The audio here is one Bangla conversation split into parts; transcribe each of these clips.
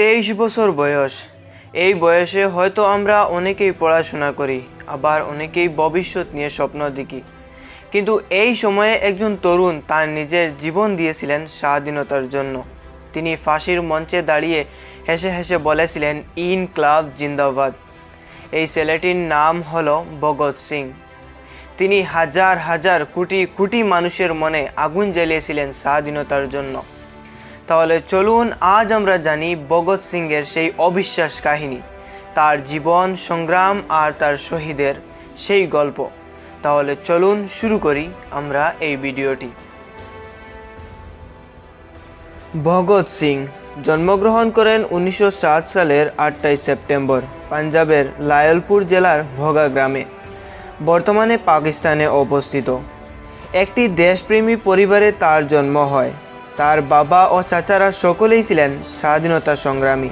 তেইশ বছর বয়স। এই বয়সে হয়তো আমরা অনেকেই পড়াশোনা করি, আবার অনেকেই ভবিষ্যৎ নিয়ে স্বপ্ন দেখি। কিন্তু এই সময়ে একজন তরুণ তার নিজের জীবন দিয়েছিলেন স্বাধীনতার জন্য। তিনি ফাঁসির মঞ্চে দাঁড়িয়ে হেসে হেসে বলেছিলেন, ইন ক্লাব জিন্দাবাদ। এই ছেলেটির নাম হলো ভগৎ সিং। তিনি হাজার হাজার কোটি কোটি মানুষের মনে আগুন জ্বালিয়েছিলেন স্বাধীনতার জন্য। তাহলে চলুন আজ আমরা জানি ভগৎ সিংয়ের সেই অবিশ্বাস কাহিনী, তার জীবন, সংগ্রাম আর তার শহীদের সেই গল্প। তাহলে চলুন শুরু করি আমরা এই ভিডিওটি। ভগৎ সিং জন্মগ্রহণ করেন উনিশশো সাত সালের আটটাই সেপ্টেম্বর, পাঞ্জাবের লায়লপুর জেলার ভগা গ্রামে। বর্তমানে পাকিস্তানে অবস্থিত। একটি দেশপ্রেমী পরিবারে তার জন্ম হয়। তার বাবা ও চাচারা সকলেই ছিলেন স্বাধীনতা সংগ্রামী।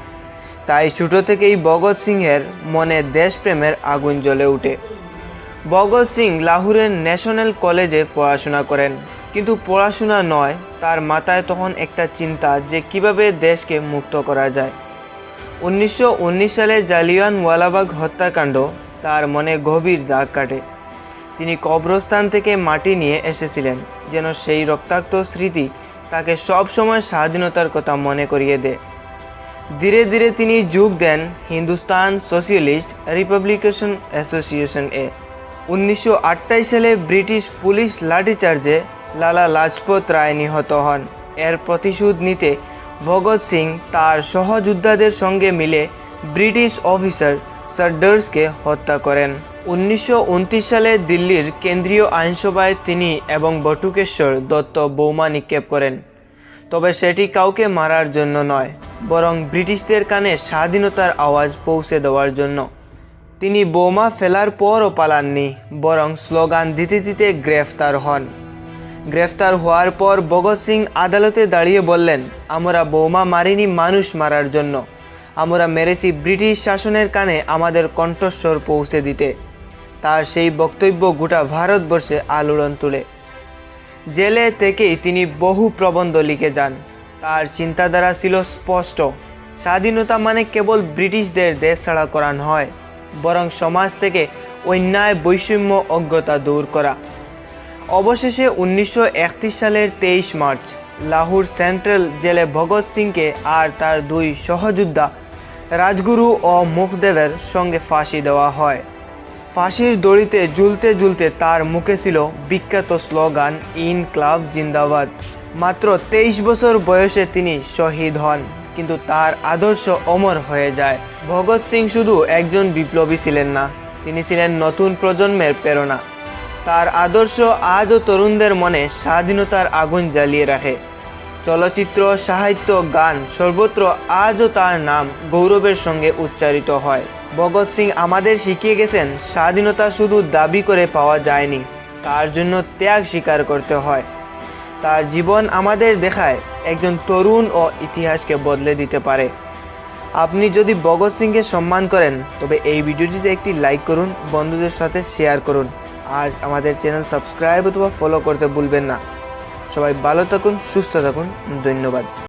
তাই ছোট থেকেই ভগৎ সিংয়ের মনে দেশপ্রেমের আগুন জ্বলে ওঠে। ভগৎ সিং লাহোরের ন্যাশনাল কলেজে পড়াশোনা করেন, কিন্তু পড়াশোনা নয়, তার মাথায় তখন একটা চিন্তা যে কীভাবে দেশকে মুক্ত করা যায়। উনিশশো উনিশ সালে জালিয়ানওয়ালাবাগ হত্যাকাণ্ড তার মনে গভীর দাগ কাটে। তিনি কবরস্থান থেকে মাটি নিয়ে এসেছিলেন, যেন সেই রক্তাক্ত স্মৃতি তাকে সবসময় স্বাধীনতার কথা মনে করিয়ে দেয় ধীরে ধীরে তিনি যোগ দেন হিন্দুস্তান সোশিয়ালিস্ট রিপাবলিকেশন অ্যাসোসিয়েশন এ। উনিশশো সালে ব্রিটিশ পুলিশ লাঠিচার্জে লালা লাজপত রায় নিহত হন। এর প্রতিশোধ নিতে ভগৎ সিং তার সহযোদ্ধাদের সঙ্গে মিলে ব্রিটিশ অফিসার সার্ডার্সকে হত্যা করেন। উনিশশো উনত্রিশ সালে দিল্লির কেন্দ্রীয় আইনসভায় তিনি এবং বটুকেশ্বর দত্ত বোমা নিক্ষেপ করেন। তবে সেটি কাউকে মারার জন্য নয়, বরং ব্রিটিশদের কানে স্বাধীনতার আওয়াজ পৌঁছে দেওয়ার জন্য। তিনি বোমা ফেলার পরও পালাননি, বরং স্লোগান দিতে দিতে গ্রেফতার হন। গ্রেফতার হওয়ার পর ভগৎ সিং আদালতে দাঁড়িয়ে বললেন, আমরা বোমা মারিনি মানুষ মারার জন্য। আমরা মেরেছি ব্রিটিশ শাসনের কানে আমাদের কণ্ঠস্বর পৌঁছে দিতে। তার সেই বক্তব্য গোটা ভারতবর্ষে আলোড়ন তুলে। জেলে থেকেই তিনি বহু প্রবন্ধ লিখে যান। তার চিন্তাধারা ছিল স্পষ্ট। স্বাধীনতা মানে কেবল ব্রিটিশদের দেশ ছাড়া করা নয়, বরং সমাজ থেকে অন্যায় বৈষম্য অজ্ঞতা দূর করা। অবশেষে উনিশশো একত্রিশ সালের তেইশ মার্চ, লাহোর সেন্ট্রাল জেলে ভগৎ সিংকে আর তার দুই সহযোদ্ধা রাজগুরু ও মুখদেবের সঙ্গে ফাঁসি দেওয়া হয়। ফাঁসির দড়িতে ঝুলতে ঝুলতে তার মুখে ছিল বিখ্যাত স্লোগান, ইন ক্লাব জিন্দাবাদ মাত্র তেইশ বছর বয়সে তিনি শহীদ হন, কিন্তু তার আদর্শ অমর হয়ে যায়। ভগৎ সিং শুধু একজন বিপ্লবী ছিলেন না, তিনি ছিলেন নতুন প্রজন্মের প্রেরণা। তার আদর্শ আজও তরুণদের মনে স্বাধীনতার আগুন জ্বালিয়ে রাখে। চলচ্চিত্র, সাহিত্য, গান সর্বত্র আজও তার নাম গৌরবের সঙ্গে উচ্চারিত হয়। ভগৎ সিং আমাদের শিখিয়ে গেছেন, স্বাধীনতা শুধু দাবি করে পাওয়া যায়নি, তার জন্য ত্যাগ স্বীকার করতে হয়। তার জীবন আমাদের দেখায়, একজন তরুণ ও ইতিহাসকে বদলে দিতে পারে। আপনি যদি ভগৎ সিংকে সম্মান করেন, তবে এই ভিডিওটিতে একটি লাইক করুন, বন্ধুদের সাথে শেয়ার করুন, আর আমাদের চ্যানেল সাবস্ক্রাইব অথবা ফলো করতে ভুলবেন না। সবাই ভালো থাকুন, সুস্থ থাকুন, ধন্যবাদ।